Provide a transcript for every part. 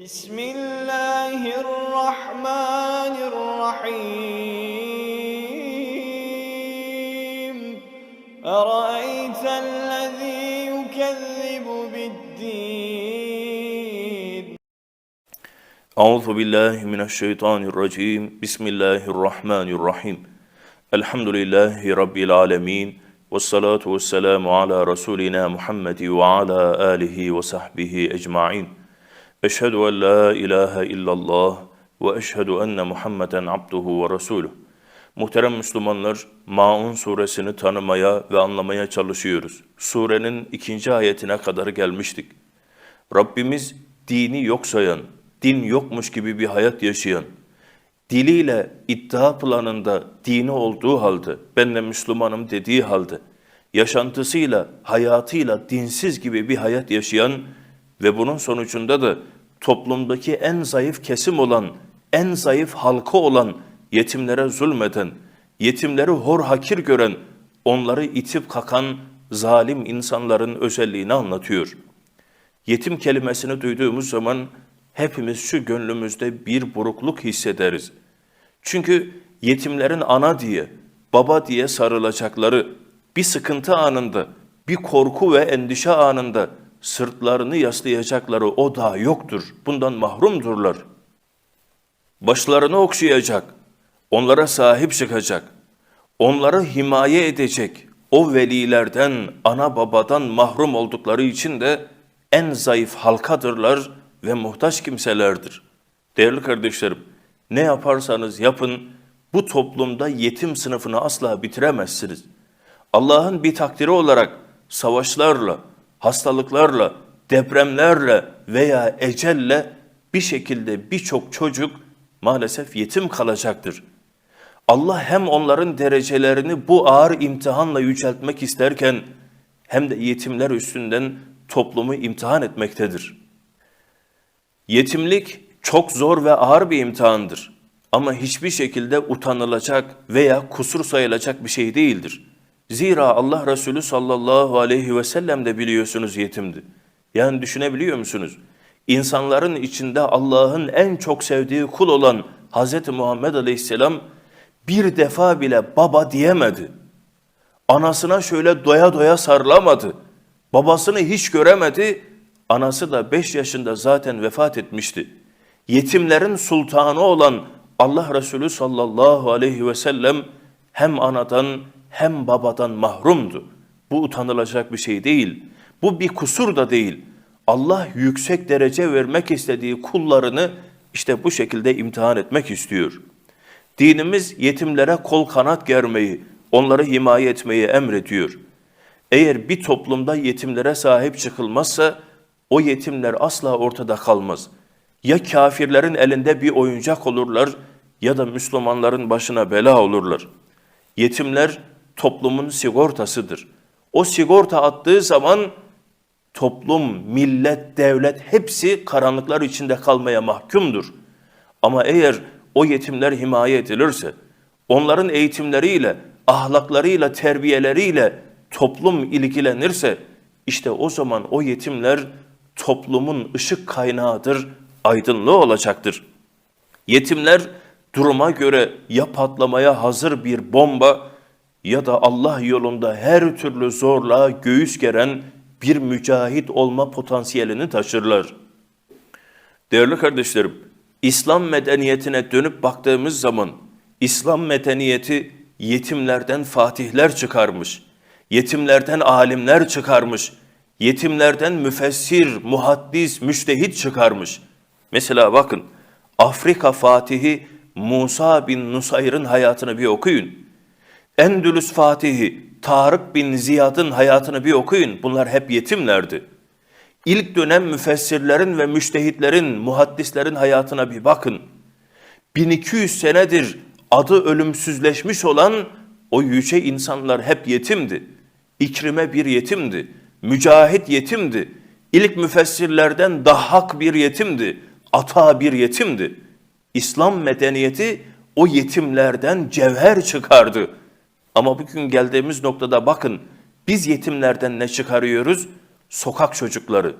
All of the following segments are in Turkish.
بسم الله الرحمن الرحيم. أرأيت الذي يكذب بالدين؟ أعوذ بالله من الشيطان الرجيم. بسم الله الرحمن الرحيم. الحمد لله رب العالمين والصلاة والسلام على رسولنا محمد وعلى آله وصحبه أجمعين. Eşhedü en la ilahe illallah ve eşhedü enne Muhammeden abduhu ve resuluh. Muhterem Müslümanlar, Maun suresini tanımaya ve anlamaya çalışıyoruz. Surenin ikinci ayetine kadar gelmiştik. Rabbimiz dini yok sayan, din yokmuş gibi bir hayat yaşayan, diliyle iddia planında dini olduğu halde, ben de Müslümanım dediği halde, yaşantısıyla, hayatıyla dinsiz gibi bir hayat yaşayan ve bunun sonucunda da toplumdaki en zayıf kesim olan, en zayıf halka olan yetimlere zulmeden, yetimleri hor hakir gören, onları itip kakan zalim insanların özelliğini anlatıyor. Yetim kelimesini duyduğumuz zaman hepimiz şu gönlümüzde bir burukluk hissederiz. Çünkü yetimlerin ana diye, baba diye sarılacakları bir sıkıntı anında, bir korku ve endişe anında sırtlarını yaslayacakları o da yoktur. Bundan mahrumdurlar. Başlarını okşayacak, onlara sahip çıkacak, onları himaye edecek o velilerden, ana babadan mahrum oldukları için de en zayıf halkadırlar ve muhtaç kimselerdir. Değerli kardeşlerim, ne yaparsanız yapın bu toplumda yetim sınıfını asla bitiremezsiniz. Allah'ın bir takdiri olarak savaşlarla, hastalıklarla, depremlerle veya ecelle bir şekilde birçok çocuk maalesef yetim kalacaktır. Allah hem onların derecelerini bu ağır imtihanla yüceltmek isterken hem de yetimler üstünden toplumu imtihan etmektedir. Yetimlik çok zor ve ağır bir imtihandır. Ama hiçbir şekilde utanılacak veya kusur sayılacak bir şey değildir. Zira Allah Resulü sallallahu aleyhi ve sellem de biliyorsunuz yetimdi. Yani düşünebiliyor musunuz? İnsanların içinde Allah'ın en çok sevdiği kul olan Hz. Muhammed aleyhisselam bir defa bile baba diyemedi. Anasına şöyle doya doya sarılamadı. Babasını hiç göremedi. Anası da 5 yaşında zaten vefat etmişti. Yetimlerin sultanı olan Allah Resulü sallallahu aleyhi ve sellem hem anadan hem babadan mahrumdu. Bu utanılacak bir şey değil. Bu bir kusur da değil. Allah yüksek derece vermek istediği kullarını işte bu şekilde imtihan etmek istiyor. Dinimiz yetimlere kol kanat germeyi, onları himaye etmeyi emrediyor. Eğer bir toplumda yetimlere sahip çıkılmazsa o yetimler asla ortada kalmaz. Ya kafirlerin elinde bir oyuncak olurlar ya da Müslümanların başına bela olurlar. Yetimler toplumun sigortasıdır. O sigorta attığı zaman toplum, millet, devlet hepsi karanlıklar içinde kalmaya mahkumdur. Ama eğer o yetimler himaye edilirse, onların eğitimleriyle, ahlaklarıyla, terbiyeleriyle toplum ilgilenirse, işte o zaman o yetimler toplumun ışık kaynağıdır, aydınlığı olacaktır. Yetimler duruma göre ya patlamaya hazır bir bomba ya da Allah yolunda her türlü zorluğa göğüs geren bir mücahit olma potansiyelini taşırlar. Değerli kardeşlerim, İslam medeniyetine dönüp baktığımız zaman İslam medeniyeti yetimlerden fatihler çıkarmış, yetimlerden alimler çıkarmış, yetimlerden müfessir, muhaddis, müştehit çıkarmış. Mesela bakın Afrika Fatihi Musa bin Nusayr'ın hayatını bir okuyun. Endülüs Fatihi Tarık bin Ziyad'ın hayatını bir okuyun. Bunlar hep yetimlerdi. İlk dönem müfessirlerin ve müştehitlerin, muhaddislerin hayatına bir bakın. 1200 senedir adı ölümsüzleşmiş olan o yüce insanlar hep yetimdi. İkrime bir yetimdi. Mücahit yetimdi. İlk müfessirlerden Dahhak bir yetimdi. Ata bir yetimdi. İslam medeniyeti o yetimlerden cevher çıkardı. Ama bugün geldiğimiz noktada bakın biz yetimlerden ne çıkarıyoruz? Sokak çocukları,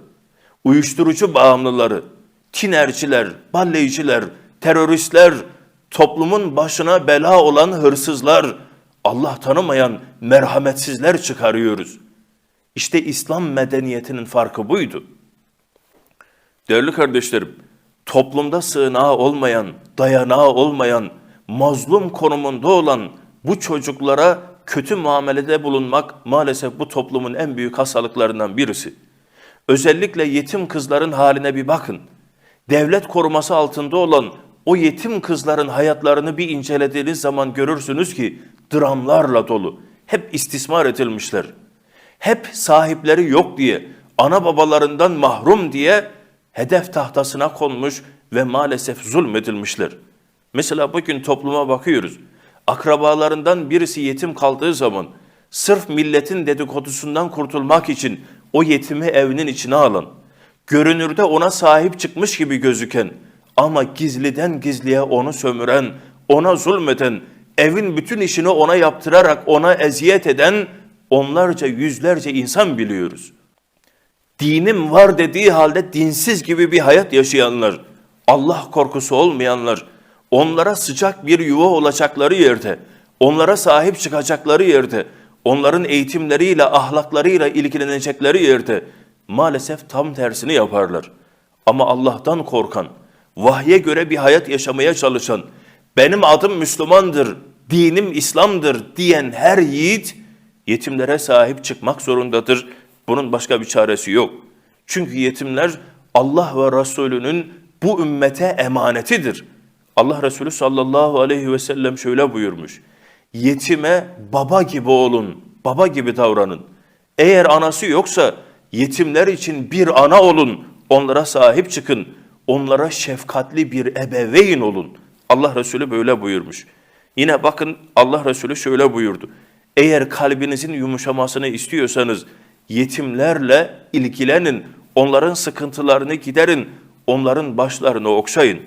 uyuşturucu bağımlıları, tinerciler, balleyciler, teröristler, toplumun başına bela olan hırsızlar, Allah tanımayan merhametsizler çıkarıyoruz. İşte İslam medeniyetinin farkı buydu. Değerli kardeşlerim, toplumda sığınağı olmayan, dayanağı olmayan, mazlum konumunda olan bu çocuklara kötü muamelede bulunmak maalesef bu toplumun en büyük hastalıklarından birisi. Özellikle yetim kızların haline bir bakın. Devlet koruması altında olan o yetim kızların hayatlarını bir incelediğiniz zaman görürsünüz ki dramlarla dolu. Hep istismar edilmişler. Hep sahipleri yok diye, ana babalarından mahrum diye hedef tahtasına konmuş ve maalesef zulmedilmişler. Mesela bugün topluma bakıyoruz. Akrabalarından birisi yetim kaldığı zaman sırf milletin dedikodusundan kurtulmak için o yetimi evinin içine alan, görünürde ona sahip çıkmış gibi gözüken ama gizliden gizliye onu sömüren, ona zulmeden, evin bütün işini ona yaptırarak ona eziyet eden onlarca yüzlerce insan biliyoruz. Dinim var dediği halde dinsiz gibi bir hayat yaşayanlar, Allah korkusu olmayanlar, onlara sıcak bir yuva olacakları yerde, onlara sahip çıkacakları yerde, onların eğitimleriyle, ahlaklarıyla ilgilenecekleri yerde maalesef tam tersini yaparlar. Ama Allah'tan korkan, vahye göre bir hayat yaşamaya çalışan, benim adım Müslümandır, dinim İslam'dır diyen her yiğit yetimlere sahip çıkmak zorundadır. Bunun başka bir çaresi yok. Çünkü yetimler Allah ve Resulünün bu ümmete emanetidir. Allah Resulü sallallahu aleyhi ve sellem şöyle buyurmuş. Yetime baba gibi olun, baba gibi davranın. Eğer anası yoksa yetimler için bir ana olun, onlara sahip çıkın, onlara şefkatli bir ebeveyn olun. Allah Resulü böyle buyurmuş. Yine bakın Allah Resulü şöyle buyurdu. Eğer kalbinizin yumuşamasını istiyorsanız yetimlerle ilgilenin, onların sıkıntılarını giderin, onların başlarını okşayın.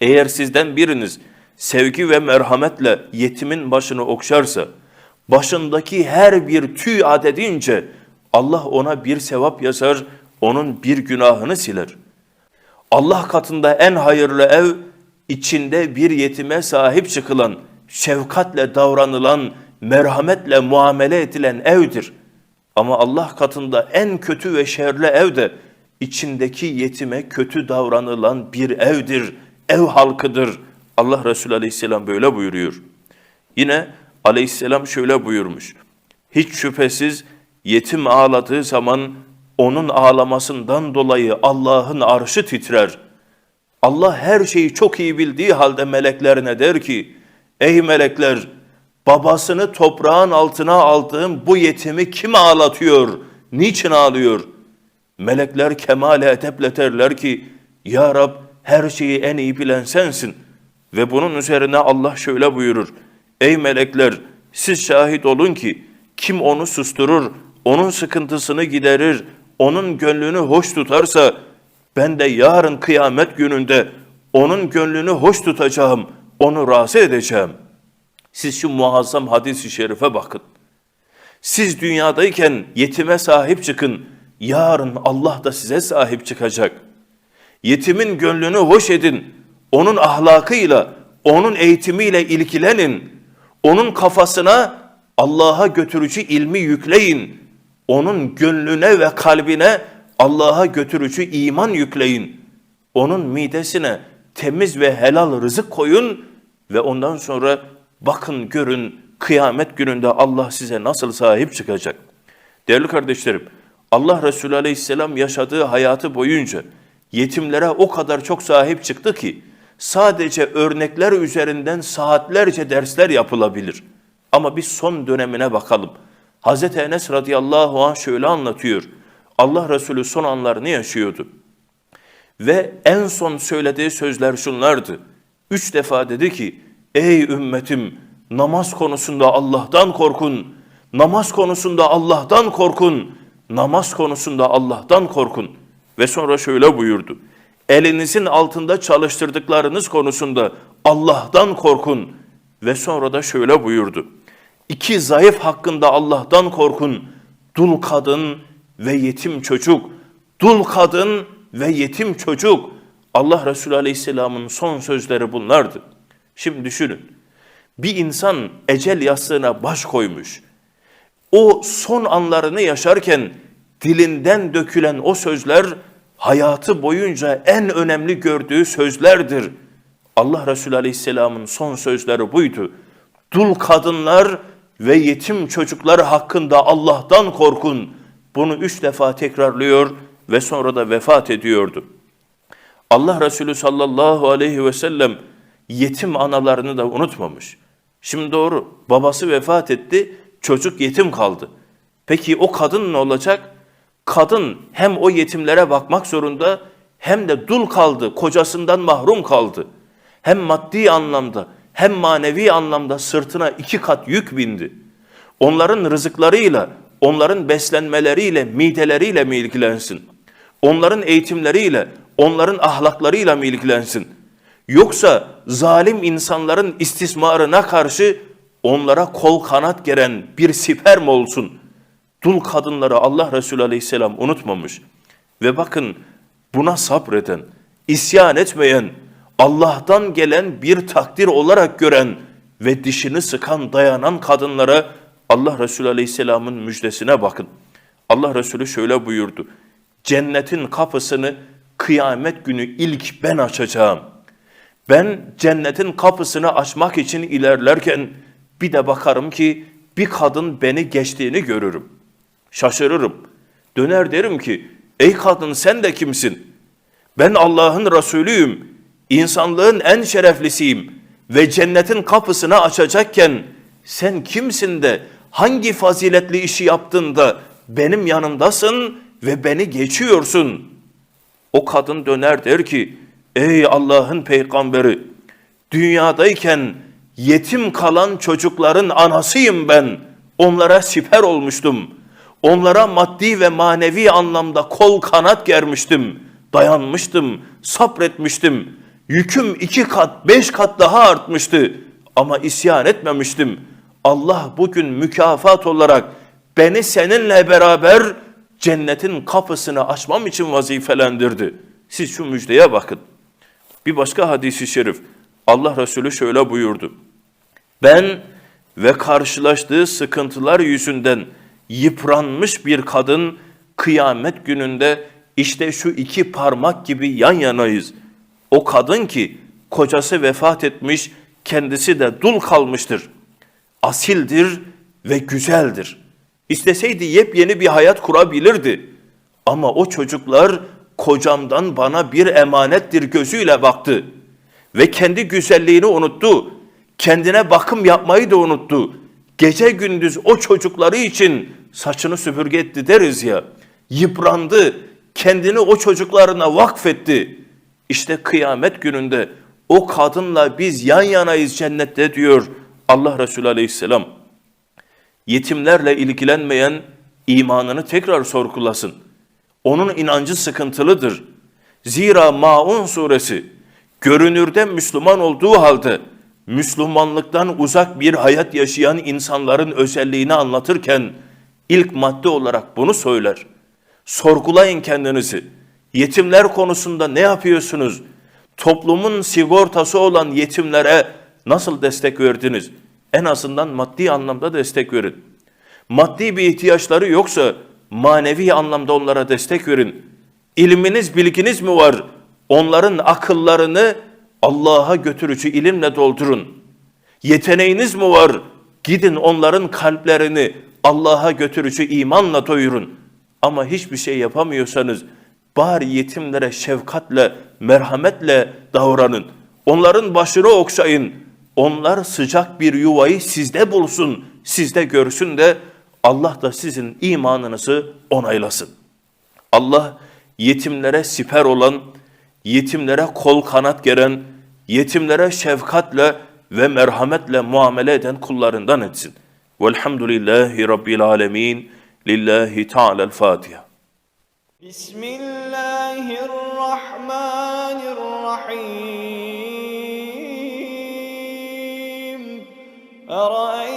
Eğer sizden biriniz sevgi ve merhametle yetimin başını okşarsa, başındaki her bir tüy adedince Allah ona bir sevap yazar, onun bir günahını siler. Allah katında en hayırlı ev, içinde bir yetime sahip çıkılan, şefkatle davranılan, merhametle muamele edilen evdir. Ama Allah katında en kötü ve şerli ev de içindeki yetime kötü davranılan bir evdir, ev halkıdır. Allah Resulü Aleyhisselam böyle buyuruyor. Yine Aleyhisselam şöyle buyurmuş. Hiç şüphesiz yetim ağladığı zaman onun ağlamasından dolayı Allah'ın arşı titrer. Allah her şeyi çok iyi bildiği halde meleklerine der ki, Ey melekler, babasını toprağın altına aldığım bu yetimi kim ağlatıyor, niçin ağlıyor? Melekler kemale edeple derler ki, Ya Rab her şeyi en iyi bilen sensin. Ve bunun üzerine Allah şöyle buyurur, Ey melekler siz şahit olun ki kim onu susturur, onun sıkıntısını giderir, onun gönlünü hoş tutarsa ben de yarın kıyamet gününde onun gönlünü hoş tutacağım, onu razı edeceğim. Siz şu muazzam hadis-i şerife bakın. Siz dünyadayken yetime sahip çıkın, yarın Allah da size sahip çıkacak. Yetimin gönlünü hoş edin, onun ahlakıyla, onun eğitimiyle ilgilenin, onun kafasına Allah'a götürücü ilmi yükleyin, onun gönlüne ve kalbine Allah'a götürücü iman yükleyin. Onun midesine temiz ve helal rızık koyun ve ondan sonra bakın görün kıyamet gününde Allah size nasıl sahip çıkacak. Değerli kardeşlerim, Allah Resulü Aleyhisselam yaşadığı hayatı boyunca yetimlere o kadar çok sahip çıktı ki sadece örnekler üzerinden saatlerce dersler yapılabilir. Ama biz son dönemine bakalım. Hazreti Enes radıyallahu anh şöyle anlatıyor. Allah Resulü son anlarını yaşıyordu. Ve en son söylediği sözler şunlardı. Üç defa dedi ki, ey ümmetim namaz konusunda Allah'tan korkun, namaz konusunda Allah'tan korkun, namaz konusunda Allah'tan korkun. Ve sonra şöyle buyurdu. Elinizin altında çalıştırdıklarınız konusunda Allah'tan korkun. Ve sonra da şöyle buyurdu. İki zayıf hakkında Allah'tan korkun. Dul kadın ve yetim çocuk. Dul kadın ve yetim çocuk. Allah Resulü Aleyhisselam'ın son sözleri bunlardı. Şimdi düşünün. Bir insan ecel yastığına baş koymuş. O son anlarını yaşarken dilinden dökülen o sözler hayatı boyunca en önemli gördüğü sözlerdir. Allah Resulü Aleyhisselam'ın son sözleri buydu. Dul kadınlar ve yetim çocuklar hakkında Allah'tan korkun. Bunu üç defa tekrarlıyor ve sonra da vefat ediyordu. Allah Resulü sallallahu aleyhi ve sellem yetim analarını da unutmamış. Şimdi doğru babası vefat etti çocuk yetim kaldı. Peki o kadın ne olacak? Kadın hem o yetimlere bakmak zorunda hem de dul kaldı, kocasından mahrum kaldı. Hem maddi anlamda hem manevi anlamda sırtına iki kat yük bindi. Onların rızıklarıyla, onların beslenmeleriyle, mideleriyle mi ilgilensin? Onların eğitimleriyle, onların ahlaklarıyla mı ilgilensin? Yoksa zalim insanların istismarına karşı onlara kol kanat geren bir siper mi olsun? Dul kadınları Allah Resulü Aleyhisselam unutmamış. Ve bakın buna sabreden, isyan etmeyen, Allah'tan gelen bir takdir olarak gören ve dişini sıkan dayanan kadınlara Allah Resulü Aleyhisselam'ın müjdesine bakın. Allah Resulü şöyle buyurdu. Cennetin kapısını kıyamet günü ilk ben açacağım. Ben cennetin kapısını açmak için ilerlerken bir de bakarım ki bir kadın beni geçtiğini görürüm. Şaşırırım. Döner derim ki ey kadın sen de kimsin? Ben Allah'ın Resulüyüm. İnsanlığın en şereflisiyim ve cennetin kapısını açacakken sen kimsin de hangi faziletli işi yaptın da benim yanımdasın ve beni geçiyorsun. O kadın döner der ki ey Allah'ın peygamberi dünyadayken yetim kalan çocukların anasıyım ben. Onlara siper olmuştum. Onlara maddi ve manevi anlamda kol kanat germiştim. Dayanmıştım, sabretmiştim. Yüküm iki kat, beş kat daha artmıştı. Ama isyan etmemiştim. Allah bugün mükafat olarak beni seninle beraber cennetin kapısını açmam için vazifelendirdi. Siz şu müjdeye bakın. Bir başka hadisi şerif. Allah Resulü şöyle buyurdu. Ben ve karşılaştığı sıkıntılar yüzünden yıpranmış bir kadın kıyamet gününde işte şu iki parmak gibi yan yanayız. O kadın ki kocası vefat etmiş, kendisi de dul kalmıştır. Asildir ve güzeldir. İsteseydi yepyeni bir hayat kurabilirdi. Ama o çocuklar kocamdan bana bir emanettir gözüyle baktı. Ve kendi güzelliğini unuttu. Kendine bakım yapmayı da unuttu. Gece gündüz o çocukları için saçını süpürge etti deriz ya. Yıprandı, kendini o çocuklarına vakfetti. İşte kıyamet gününde o kadınla biz yan yanayız cennette diyor Allah Resulü Aleyhisselam. Yetimlerle ilgilenmeyen imanını tekrar sorgulasın. Onun inancı sıkıntılıdır. Zira Maun suresi görünürde Müslüman olduğu halde Müslümanlıktan uzak bir hayat yaşayan insanların özelliğini anlatırken ilk madde olarak bunu söyler. Sorgulayın kendinizi. Yetimler konusunda ne yapıyorsunuz? Toplumun sigortası olan yetimlere nasıl destek verdiniz? En azından maddi anlamda destek verin. Maddi bir ihtiyaçları yoksa manevi anlamda onlara destek verin. İlminiz, bilginiz mi var? Onların akıllarını Allah'a götürücü ilimle doldurun. Yeteneğiniz mi var? Gidin onların kalplerini Allah'a götürücü imanla doyurun. Ama hiçbir şey yapamıyorsanız bari yetimlere şefkatle, merhametle davranın. Onların başını okşayın. Onlar sıcak bir yuvayı sizde bulsun, sizde görsün de Allah da sizin imanınızı onaylasın. Allah yetimlere siper olan, yetimlere kol kanat geren, yetimlere şefkatle ve merhametle muamele eden kullarından etsin. Velhamdülillahi Rabbil alemin. Lillahi Teala'l Fatiha. Bismillahirrahmanirrahim. Arayın